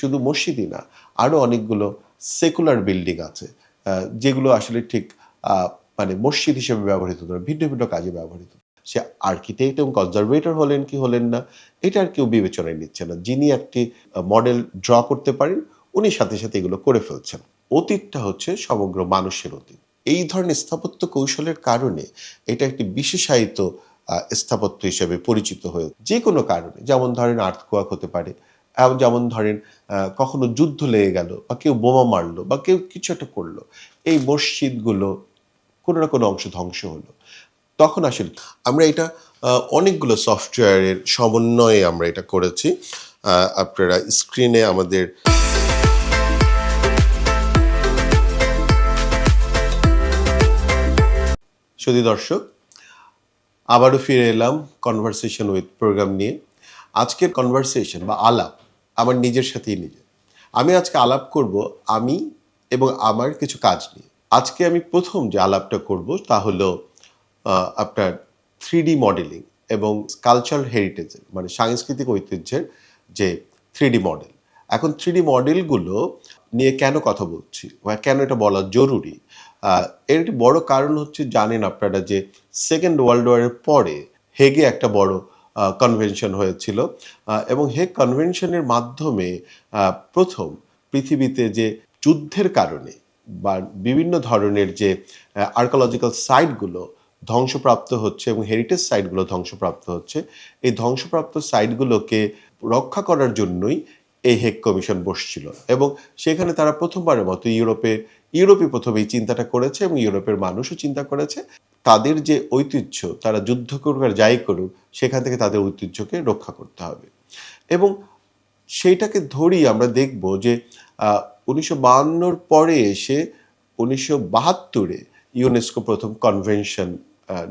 শুধু মসজিদই না আরও অনেকগুলো সেকুলার বিল্ডিং আছে যেগুলো আসলে ঠিক মানে মসজিদ হিসেবে ব্যবহৃত হতো ভিন্ন ভিন্ন কাজে ব্যবহৃত। সে আর্কিটেক্ট এবং কনজারভেটর হলেন কি হলেন না, এটা আর কেউ বিবেচনায় নিচ্ছে না। যিনি একটি মডেল ড্র করতে পারেন, উনি সাথে সাথে এগুলো করে ফেলছেন। অতীতটা হচ্ছে সমগ্র মানুষের অতীত। এই ধরনের স্থাপত্য কৌশলের কারণে এটা একটি বিশেষায়িত স্থাপত্য হিসেবে পরিচিত হয়ে যে কোনো কারণে, যেমন ধরেন আর্থকোয়াক হতে পারে যেমন ধরেন কখনো যুদ্ধ লেগে গেল বা কেউ বোমা মারলো বা কেউ কিছু একটা করল, এই মসজিদগুলো কোনো না কোনো অংশ ধ্বংস হলো। তখন আসলে আমরা এটা অনেকগুলো সফটওয়্যারের সমন্বয়ে আমরা এটা করেছি। আপনারা স্ক্রিনে আমাদের সুধী দর্শক, আবারও ফিরে এলাম কনভারসেশন উইথ প্রোগ্রাম নিয়ে। আজকের কনভারসেশন বা আলাপ আমার নিজের সাথেই নিজে। আমি আজকে আলাপ করব আমি এবং আমার কিছু কাজ নিয়ে। আজকে আমি প্রথম যে আলাপটা করব তা হলো আপনার থ্রি মডেলিং এবং কালচারাল হেরিটেজের মানে সাংস্কৃতিক ঐতিহ্যের যে থ্রি মডেল। এখন থ্রি মডেলগুলো নিয়ে কেন কথা বলছি বা কেন এটা বলা জরুরি? এর একটি বড় কারণ হচ্ছে জানেন আপনারা যে সেকেন্ড ওয়ার্ল্ড ওয়ারের পরে হেগে একটা বড় কনভেনশন হয়েছিল। এবং হেগ কনভেনশনের মাধ্যমে প্রথম পৃথিবীতে যে যুদ্ধের কারণে বা বিভিন্ন ধরনের যে আর্কোলজিক্যাল সাইটগুলো ধ্বংসপ্রাপ্ত হচ্ছে এবং হেরিটেজ সাইটগুলো ধ্বংসপ্রাপ্ত হচ্ছে, এই ধ্বংসপ্রাপ্ত সাইটগুলোকে রক্ষা করার জন্যই এই হেগ কমিশন বসছিল। এবং সেখানে তারা প্রথমবারের মতো ইউরোপে ইউরোপে প্রথমে এই চিন্তাটা করেছে এবং ইউরোপের মানুষও চিন্তা করেছে। তাদের যে ঐতিহ্য, তারা যুদ্ধ করুক আর যাই করুক, সেখান থেকে তাদের ঐতিহ্যকে রক্ষা করতে হবে। এবং সেইটাকে ধরি আমরা দেখব যে উনিশশো বাহান্নর পরে এসে উনিশশো বাহাত্তরে ইউনেস্কো প্রথম কনভেনশন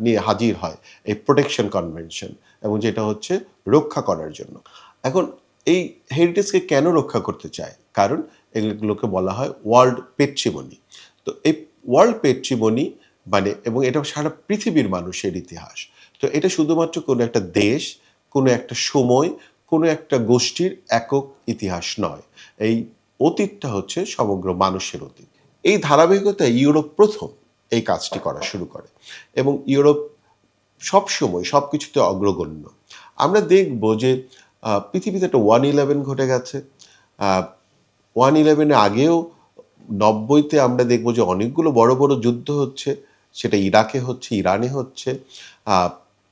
নিয়ে হাজির হয়, এই প্রোটেকশন কনভেনশন, এবং যেটা হচ্ছে রক্ষা করার জন্য। এখন এই হেরিটেজকে কেন রক্ষা করতে চায়? কারণ এগুলোকে বলা হয় ওয়ার্ল্ড পেট্রিমনি। তো এই ওয়ার্ল্ড পেট্রিমনি মানে এবং এটা সারা পৃথিবীর মানুষের ইতিহাস। তো এটা শুধুমাত্র কোনো একটা দেশ, কোনো একটা সময়, কোনো একটা গোষ্ঠীর একক ইতিহাস নয়। এই অতীতটা হচ্ছে সমগ্র মানুষের অতীত। এই ধারাবাহিকতায় ইউরোপ প্রথম এই কাজটি করা শুরু করে। এবং ইউরোপ সবসময় সব কিছুতে অগ্রগণ্য। আমরা দেখব যে পৃথিবীতে একটা ওয়ান ইলেভেন ঘটে গেছে। ওয়ান ইলেভেনের আগেও নব্বইতে আমরা দেখব যে অনেকগুলো বড় বড় যুদ্ধ হচ্ছে। সেটা ইরাকে হচ্ছে, ইরানে হচ্ছে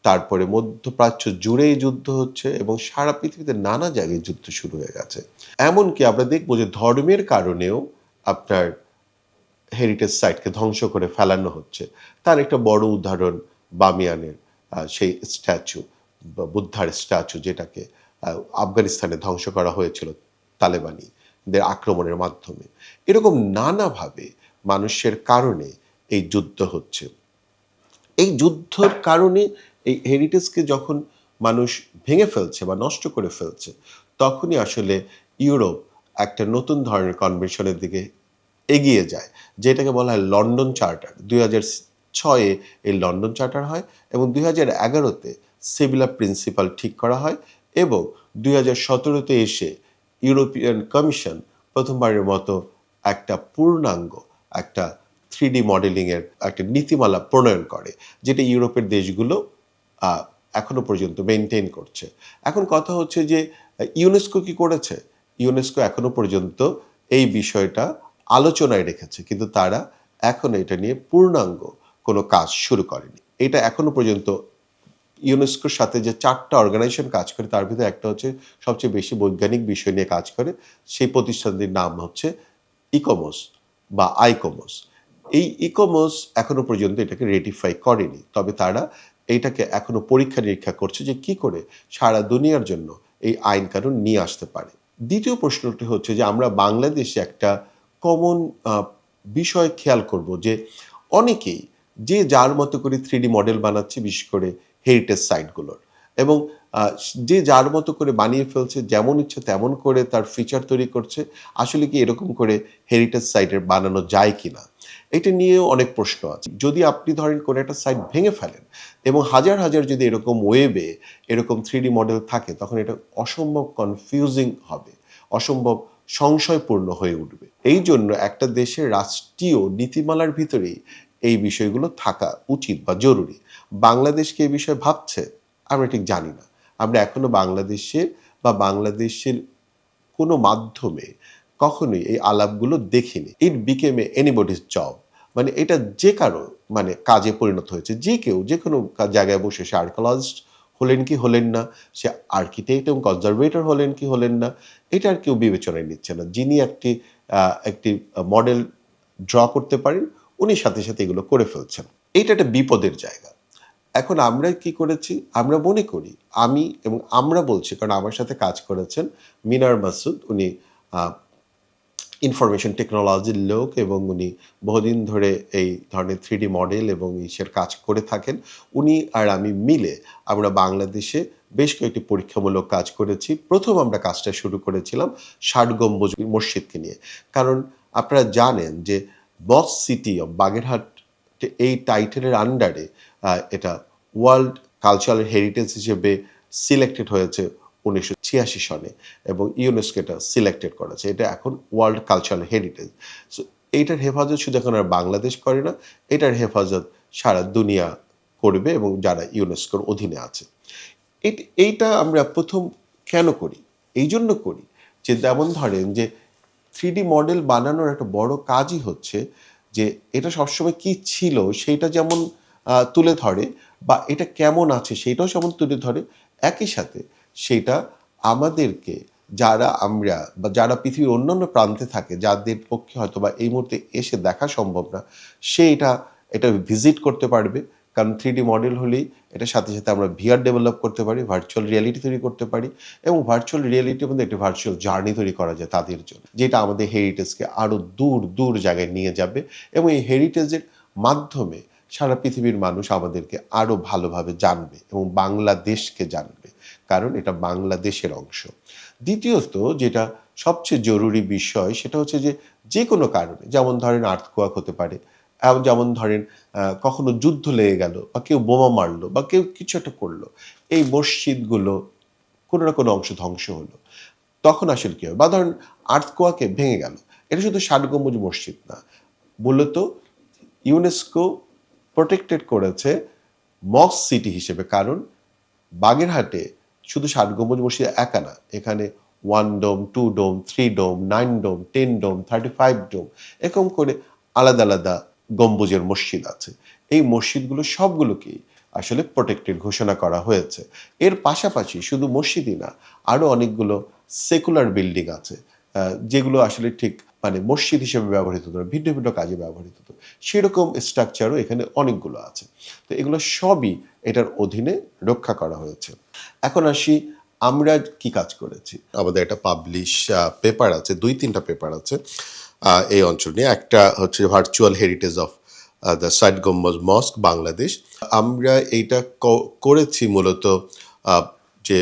তারপরে মধ্যপ্রাচ্য জুড়েই যুদ্ধ হচ্ছে এবং সারা পৃথিবীতে নানা জায়গায় যুদ্ধ শুরু হয়ে গেছে। এমনকি আমরা দেখব যে ধর্মের কারণেও আপনার হেরিটেজ সাইটকে ধ্বংস করে ফেলানো হচ্ছে। তার একটা বড় উদাহরণ বামিয়ানের সেই স্ট্যাচু বুদ্ধার স্ট্যাচু যেটাকে আফগানিস্তানে ধ্বংস করা হয়েছিল তালেবানিদের আক্রমণের মাধ্যমে। এরকম নানাভাবে মানুষের কারণে এই যুদ্ধ হচ্ছে। এই যুদ্ধর কারণে এই হেরিটেজকে যখন মানুষ ভেঙে ফেলছে বা নষ্ট করে ফেলছে, তখনই আসলে ইউরোপ একটা নতুন ধরনের কনভেনশনের দিকে এগিয়ে যায়, যেটাকে বলা হয় লন্ডন চার্টার। দুই হাজার ছয়ে এই লন্ডন চার্টার হয় এবং দুই হাজার এগারোতে সিভিলা প্রিন্সিপাল ঠিক করা হয় এবং দুই হাজার সতেরোতে এসে ইউরোপিয়ান কমিশন প্রথমবারের মতো একটা পূর্ণাঙ্গ একটা থ্রি ডি মডেলিংয়ের একটা নীতিমালা প্রণয়ন করে, যেটা ইউরোপের দেশগুলো এখনও পর্যন্ত মেনটেন করছে। এখন কথা হচ্ছে যে ইউনেস্কো কি করেছে? ইউনেস্কো এখনও পর্যন্ত এই বিষয়টা আলোচনায় রেখেছে, কিন্তু তারা এখন এটা নিয়ে পূর্ণাঙ্গ কোনো কাজ শুরু করেনি। এটা এখনও পর্যন্ত ইউনেস্কোর সাথে যে চারটা অর্গানাইজেশন কাজ করে, তার ভিতরে একটা হচ্ছে সবচেয়ে বেশি বৈজ্ঞানিক বিষয় নিয়ে কাজ করে, সেই প্রতিষ্ঠানটির নাম হচ্ছে ইকোমোস বা আইকোমোস। এই ইকমার্স এখনও পর্যন্ত এটাকে রেটিফাই করেনি। তবে তারা এইটাকে এখনও পরীক্ষা নিরীক্ষা করছে যে কি করে সারা দুনিয়ার জন্য এই আইন কানুন নিয়ে আসতে পারে। দ্বিতীয় প্রশ্নটি হচ্ছে যে আমরা বাংলাদেশে একটা কমন বিষয় খেয়াল করব যে অনেকেই যে যার মতো করে থ্রি মডেল বানাচ্ছে, বিশেষ করে হেরিটেজ সাইটগুলোর এবং যে যার মতো করে বানিয়ে ফেলছে, যেমন ইচ্ছে তেমন করে তার ফিচার তৈরি করছে। আসলে কি এরকম করে হেরিটেজ সাইটের বানানো যায় কি না এটা নিয়েও অনেক প্রশ্ন আছে। যদি আপনি ধরেন কোনো একটা সাইট ভেঙে ফেলেন এবং হাজার হাজার যদি এরকম ওয়েবে এরকম থ্রি মডেল থাকে, তখন এটা অসম্ভব কনফিউজিং হবে, অসম্ভব সংশয়পূর্ণ হয়ে উঠবে। এই জন্য একটা দেশের রাষ্ট্রীয় নীতিমালার ভিতরেই এই বিষয়গুলো থাকা উচিত বা জরুরি। বাংলাদেশকে এই বিষয়ে ভাবছে? আমরা ঠিক জানি না। আমরা এখনও বাংলাদেশের বা বাংলাদেশের কোনো মাধ্যমে কখনোই এই আলাপগুলো দেখিনি। ইট বিকেম এ এনিবডিস জব মানে এটা যে কারও মানে কাজে পরিণত হয়েছে। যে কেউ, যে কোনো জায়গায় বসে সে আর্কোলজিস্ট হলেন কি হলেন না, সে আর্কিটেক্ট এবং কনজারভেটর হলেন কি হলেন না, এটা আর কেউ বিবেচনায় নিচ্ছে না। যিনি একটি একটি মডেল ড্র করতে পারেন, উনি সাথে সাথে এগুলো করে ফেলছেন। এটা একটা বিপদের জায়গা। এখন আমরা কি করেছি? আমরা মনে করি, আমি এবং আমরা বলছি, কারণ আমার সাথে কাজ করেছেন মিনার মাসুদ, উনি ইনফরমেশন টেকনোলজির লোক এবং উনি বহুদিন ধরে এই ধরনের থ্রি মডেল এবং ইসের কাজ করে থাকেন। উনি আর আমি মিলে আমরা বাংলাদেশে বেশ কয়েকটি পরীক্ষামূলক কাজ করেছি। প্রথম আমরা কাজটা শুরু করেছিলাম ষাট গম্বুজ মসজিদকে নিয়ে। কারণ আপনারা জানেন যে বস সিটি অফ বাগেরহাট এই টাইটেলের আন্ডারে এটা ওয়ার্ল্ড কালচারাল হেরিটেজ হিসেবে সিলেক্টেড হয়েছে। উনিশশো সনে এবং ইউনেস্কো এটা সিলেক্টেড করেছে এটা এখন ওয়ার্ল্ড কালচারাল হেরিটেজ। সো এইটার হেফাজত শুধু এখন আর বাংলাদেশ করে না, এটার হেফাজত সারা দুনিয়া করবে এবং যারা ইউনেস্কোর অধীনে আছে। এইটা আমরা প্রথম কেন করি? এই জন্য করি যে যেমন ধরেন যে থ্রি মডেল বানানোর একটা বড় কাজই হচ্ছে যে এটা সবসময় কি ছিল সেইটা যেমন তুলে ধরে বা এটা কেমন আছে সেইটাও যেমন তুলে ধরে, একই সাথে সেটা আমাদেরকে যারা আমরা বা যারা পৃথিবীর অন্যান্য প্রান্তে থাকে, যাদের পক্ষে হয়তো বা এই মুহূর্তে এসে দেখা সম্ভব না, সে এটা এটা ভিজিট করতে পারবে। কারণ থ্রি মডেল হলেই এটার সাথে সাথে আমরা ভিআর ডেভেলপ করতে পারি ভার্চুয়াল রিয়ালিটি তৈরি করতে পারি এবং ভার্চুয়াল রিয়ালিটির মধ্যে একটি ভার্চুয়াল জার্নি তৈরি করা যায় তাদের জন্য, যেটা আমাদের হেরিটেজকে আরও দূর দূর জায়গায় নিয়ে যাবে এবং এই হেরিটেজের মাধ্যমে সারা পৃথিবীর মানুষ আমাদেরকে আরও ভালোভাবে জানবে এবং বাংলাদেশকে জানবে। কারণ এটা বাংলাদেশের অংশ। দ্বিতীয়ত যেটা সবচেয়ে জরুরি বিষয় সেটা হচ্ছে যে যে কোনো কারণে, যেমন ধরেন আর্থকোয়াক হতে পারে যেমন ধরেন কখনো যুদ্ধ লেগে গেল বা কেউ বোমা মারলো বা কেউ কিছু একটা করল, এই মসজিদগুলো কোনো না কোনো অংশ ধ্বংস হলো। তখন আসলে কী হবে বা ধরেন আর্থকোয়াকে ভেঙে গেল, এটা শুধু ষাট গম্বুজ মসজিদ না, মূলত ইউনেস্কো প্রোটেক্টেড করেছে মস সিটি হিসেবে। কারণ বাগেরহাটে শুধু ষাট গম্বুজ মসজিদ একা না, এখানে one dome two dome three dome nine dome ten dome thirty five dome এরকম করে আলাদা আলাদা গম্বুজের মসজিদ আছে। এই মসজিদগুলো সবগুলোকেই আসলে প্রোটেক্টেড ঘোষণা করা হয়েছে। এর পাশাপাশি শুধু মসজিদই না আরও অনেকগুলো সেকুলার বিল্ডিং আছে যেগুলো আসলে ঠিক মানে মসজিদ হিসেবে ব্যবহৃত হতো ভিন্ন ভিন্ন কাজে ব্যবহৃত হতো। সেরকম স্ট্রাকচারও এখানে অনেকগুলো আছে। তো এগুলো সবই এটার অধীনে রক্ষা করা হয়েছে। এখন আসি আমরা কি কাজ করেছি। আমাদের একটা পাবলিশ পেপার আছে, দুই তিনটা পেপার আছে এই অঞ্চল নিয়ে। একটা হচ্ছে virtual heritage of the side গম্বজ mosque Bangladesh. আমরা এইটা করেছি মূলত যে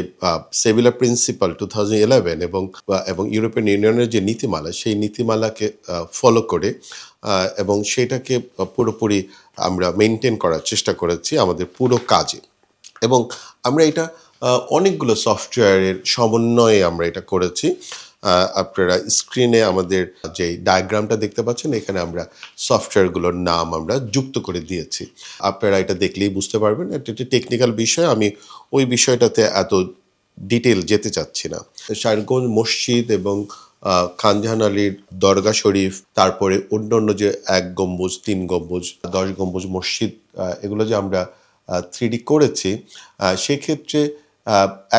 Sevilla principle two thousand eleven এবং এবং ইউরোপিয়ান ইউনিয়নের যে নীতিমালা, সেই নীতিমালাকে ফলো করে এবং সেটাকে পুরোপুরি আমরা মেনটেন করার চেষ্টা করেছি আমাদের পুরো কাজে। এবং আমরা এটা অনেকগুলো সফটওয়্যারের সমন্বয়ে আমরা এটা করেছি। আপনারা স্ক্রিনে আমাদের যে ডায়াগ্রামটা দেখতে পাচ্ছেন, এখানে আমরা সফটওয়্যারগুলোর নাম আমরা যুক্ত করে দিয়েছি। আপনারা এটা দেখলেই বুঝতে পারবেন। এটা একটি টেকনিক্যাল বিষয়। আমি ওই বিষয়টাতে এত ডিটেল যেতে চাচ্ছি না। শারগঞ্জ মসজিদ এবং খানজাহান আলীর দরগা শরীফ, তারপরে অন্য অন্য যে এক গম্বুজ, তিন গম্বুজ, দশ গম্বুজ মসজিদ এগুলো যে আমরা থ্রিডি করেছি সেক্ষেত্রে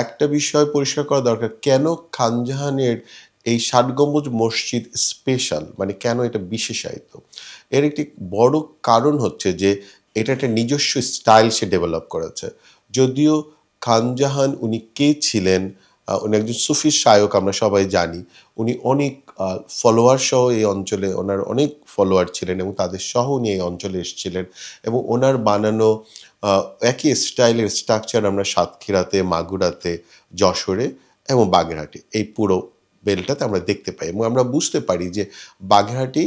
একটা বিষয় পরিষ্কার করা দরকার। কেন খানজাহানের এই ষাট গম্বুজ মসজিদ স্পেশাল মানে কেন এটা বিশেষায়িত? এর একটি বড় কারণ হচ্ছে যে, এটা একটা নিজস্ব স্টাইল সে ডেভেলপ করেছে। যদিও খানজাহান উনি কে ছিলেন? উনি একজন সুফি শায়ক আমরা সবাই জানি। উনি অনেক ফলোয়ার সহ এই অঞ্চলে, ওনার অনেক ফলোয়ার ছিলেন এবং তাদের সহ উনি এই অঞ্চলে এসেছিলেন এবং ওনার বানানো একই স্টাইলের স্ট্রাকচার আমরা সাতক্ষীরাতে, মাগুরাতে, যশোরে এবং বাগেরহাটে। এই পুরো বেলটাতে আমরা দেখতে পাই এবং আমরা বুঝতে পারি যে বাগেরহাটি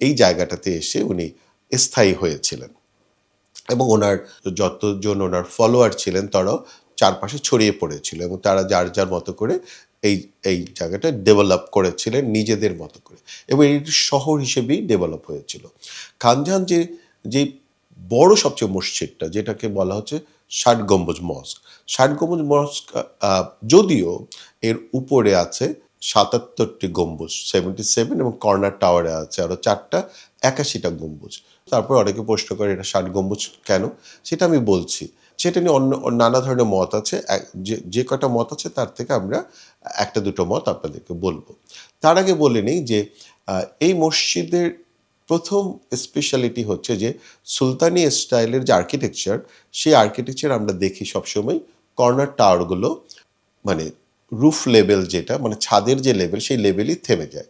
এই জায়গাটাতে এসে উনি স্থায়ী হয়েছিলেন এবং ওনার যতজন ওনার ফলোয়ার ছিলেন তারাও চারপাশে ছড়িয়ে পড়েছিল এবং তারা যার যার মতো করে এই এই জায়গাটা ডেভেলপ করেছিলেন নিজেদের মতো করে এবং এটি শহর হিসেবেই ডেভেলপ হয়েছিল। খানজাহান যে যে বড় সবচেয়ে মসজিদটা, যেটাকে বলা হচ্ছে ষাট গম্বুজ মস্ক। ষাট গম্বুজ মস্ক যদিও এর উপরে আছে সাতাত্তরটি গম্বুজ সেভেন্টি সেভেন এবং কর্নার টাওয়ারে আছে আরও চারটা একাশিটা গম্বুজ। তারপর অনেকে প্রশ্ন করে এটা ষাট গম্বুজ কেন? সেটা আমি বলছি। সেটা নিয়ে অন্য, নানা ধরনের মত আছে। যে কটা মত আছে তার থেকে আমরা একটা দুটো মত আপনাদেরকে বলব। তার আগে বলে নিই যে এই মসজিদের প্রথম স্পেশালিটি হচ্ছে যে সুলতানি স্টাইলের যে আর্কিটেকচার সেই আর্কিটেকচার আমরা দেখি সবসময় কর্নার টাওয়ারগুলো মানে রুফ লেভেল যেটা মানে ছাদের যে লেভেল সেই লেভেলই থেমে যায়।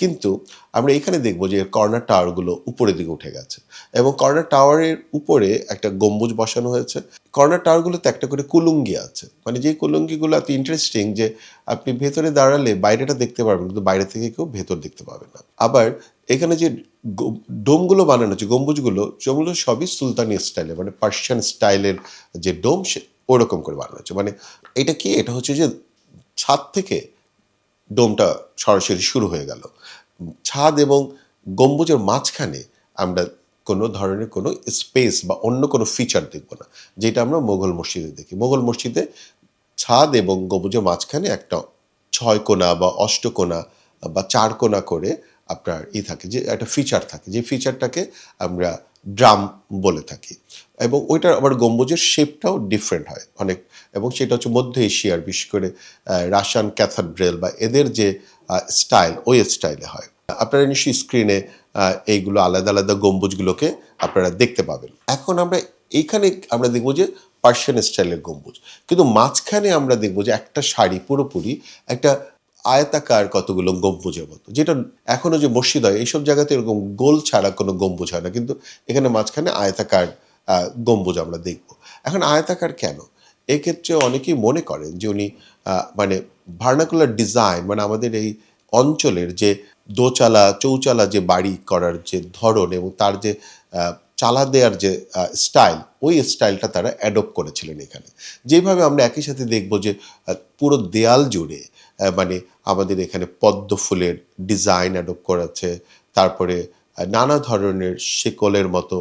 কিন্তু আমরা এখানে দেখব যে কর্নার টাওয়ারগুলো উপরের দিকে উঠে গেছে এবং কর্নার টাওয়ারের উপরে একটা গম্বুজ বসানো হয়েছে। কর্নার টাওয়ারগুলোতে একটা করে কুলুঙ্গি আছে। মানে যে কুলুঙ্গিগুলো এত ইন্টারেস্টিং যে আপনি ভেতরে দাঁড়ালে বাইরেটা দেখতে পারবেন, কিন্তু বাইরে থেকে কেউ ভেতর দেখতে পাবে না। আবার এখানে যে ডোমগুলো বানানো হচ্ছে, গম্বুজগুলো সেগুলো সবই সুলতানি স্টাইলে মানে পার্সিয়ান স্টাইলের যে ডোম, সে ওরকম করে বানানো হচ্ছে। মানে এটা কি? এটা হচ্ছে যে ছাদ থেকে ডোমটা সরাসরি শুরু হয়ে গেল। ছাদ এবং গম্বুজের মাঝখানে আমরা কোনো ধরনের কোনো স্পেস বা অন্য কোনো ফিচার দেখব না, যেটা আমরা মোগল মসজিদে দেখি। মোগল মসজিদে ছাদ এবং গম্বুজের মাঝখানে একটা ছয় কোণা বা অষ্টকোনা বা চার কোণা করে আপনার ই থাকে যে, একটা ফিচার থাকে, যে ফিচারটাকে আমরা ড্রাম বলে থাকি। এবং ওইটার আবার গম্বুজের শেপটাও ডিফারেন্ট হয় অনেক। এবং সেটা হচ্ছে মধ্য এশিয়ার, বিশেষ করে রাশিয়ান ক্যাথাড্রেল বা এদের যে স্টাইল ওই স্টাইলে হয়। আপনারা নিশ্চয়ই স্ক্রিনে এইগুলো আলাদা আলাদা গম্বুজগুলোকে আপনারা দেখতে পাবেন। এখন আমরা এইখানে আমরা দেখব যে পার্সিয়ান স্টাইলের গম্বুজ। কিন্তু মাঝখানে আমরা দেখব যে একটা শাড়ি পুরোপুরি একটা আয়তাকার কতগুলো গম্বুজের মতো। যেটা এখনও যে মসজিদ হয়, এইসব জায়গাতে এরকম গোল ছাড়া কোনো গম্বুজ হয় না। কিন্তু এখানে মাঝখানে আয়তাকার গম্বুজ আমরা দেখব। এখন আয়তাকার কেন? এক্ষেত্রে অনেকেই মনে করেন যে উনি মানে ভার্নাকুলার ডিজাইন মানে আমাদের এই অঞ্চলের যে দোচালা, চৌচালা যে বাড়ি করার যে ধরন এবং তার যে চালা দেওয়ার যে স্টাইল ওই স্টাইলটা তারা অ্যাডপ্ট করেছিলেন এখানে। যেভাবে আমরা একই সাথে দেখব যে পুরো দেয়াল জুড়ে মানে আমাদের এখানে পদ্ম ফুলের ডিজাইন অ্যাডপ্ট করেছে, তারপরে নানা ধরনের শিকলের মতো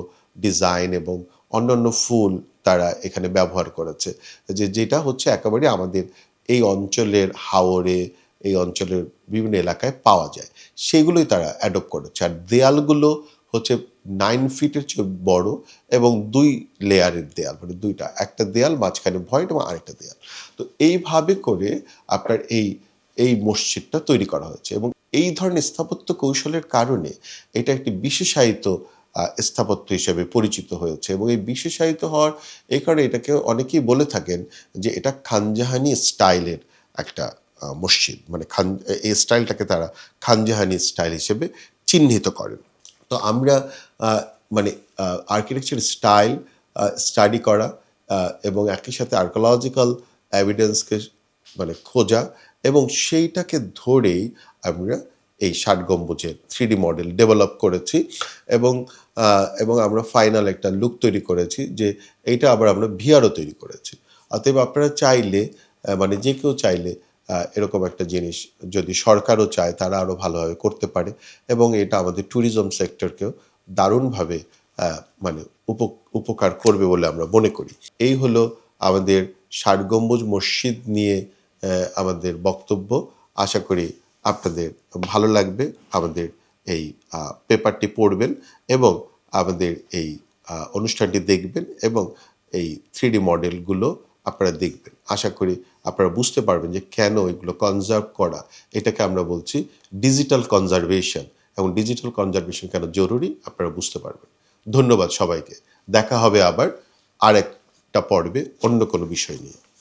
ডিজাইন এবং অন্যান্য ফুল তারা এখানে ব্যবহার করেছে। যে, যেটা হচ্ছে একেবারে আমাদের এই অঞ্চলের হাওরে, এই অঞ্চলের বিভিন্ন এলাকায় পাওয়া যায়। সেগুলোই তারা অ্যাডপ্ট করেছে। আর দেয়ালগুলো হচ্ছে নাইন ফিটের চেয়ে বড় এবং দুই লেয়ারের দেয়াল মানে দুইটা, একটা দেয়াল, মাঝখানে ভয়েট এবং আরেকটা দেয়াল। তো এইভাবে করে আপনার এই এই মসজিদটা তৈরি করা হয়েছে এবং এই ধরনের স্থাপত্য কৌশলের কারণে এটা একটি বিশেষায়িত স্থাপত্য হিসেবে পরিচিত হয়েছে এবং এই বিশেষায়িত হওয়ার এই কারণে এটাকে অনেকেই বলে থাকেন যে এটা খানজাহানি স্টাইলের একটা মসজিদ। মানে খান এই স্টাইলটাকে তারা খানজাহানি স্টাইল হিসেবে চিহ্নিত করেন। তো আমরা মানে আর্কিটেকচার স্টাইল স্টাডি করা এবং একই সাথে আর্কোলজিক্যাল এভিডেন্সকে মানে খোঁজা এবং সেইটাকে ধরেই আমরা এই ষাট গম্বুজের থ্রি মডেল ডেভেলপ করেছি এবং এবং আমরা ফাইনাল একটা লুক তৈরি করেছি যে এইটা আবার আমরা ভিআরও তৈরি করেছি। অতএব আপনারা চাইলে মানে যে কেউ চাইলে এরকম একটা জিনিস যদি সরকারও চায়, তারা আরও ভালোভাবে করতে পারে এবং এটা আমাদের ট্যুরিজম সেক্টরকেও দারুণভাবে মানে উপ- উপকার করবে বলে আমরা মনে করি। এই হলো আমাদের ষাট গম্বুজ মসজিদ নিয়ে আমাদের বক্তব্য। আশা করি আপনাদের ভালো লাগবে, আমাদের এই পেপারটি পড়বেন এবং আমাদের এই অনুষ্ঠানটি দেখবেন এবং এই থ্রি মডেলগুলো আপনারা দেখবেন। আশা করি আপনারা বুঝতে পারবেন যে কেন এগুলো কনজার্ভ করা। এটাকে আমরা বলছি ডিজিটাল কনজারভেশন। এবং ডিজিটাল কনজারভেশন কেন জরুরি, আপনারা বুঝতে পারবেন। ধন্যবাদ সবাইকে। দেখা হবে আবার আরেকটা পর্বে অন্য কোনো বিষয় নিয়ে।